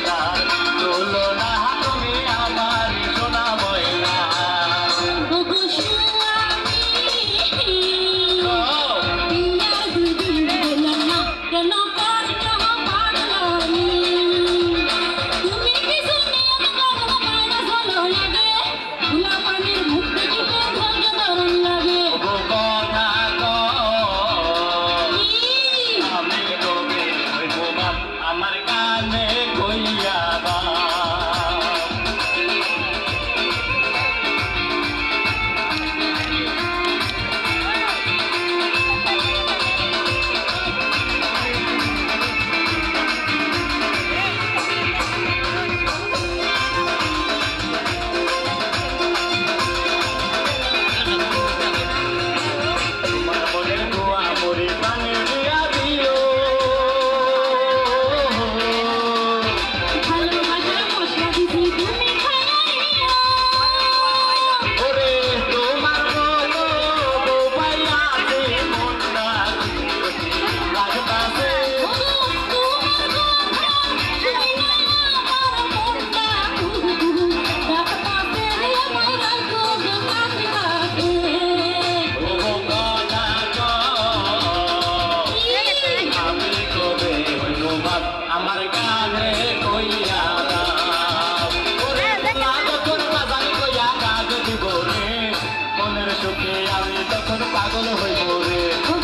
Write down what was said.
ना তোকে আমি তখন পাগল হয়ে পড়ে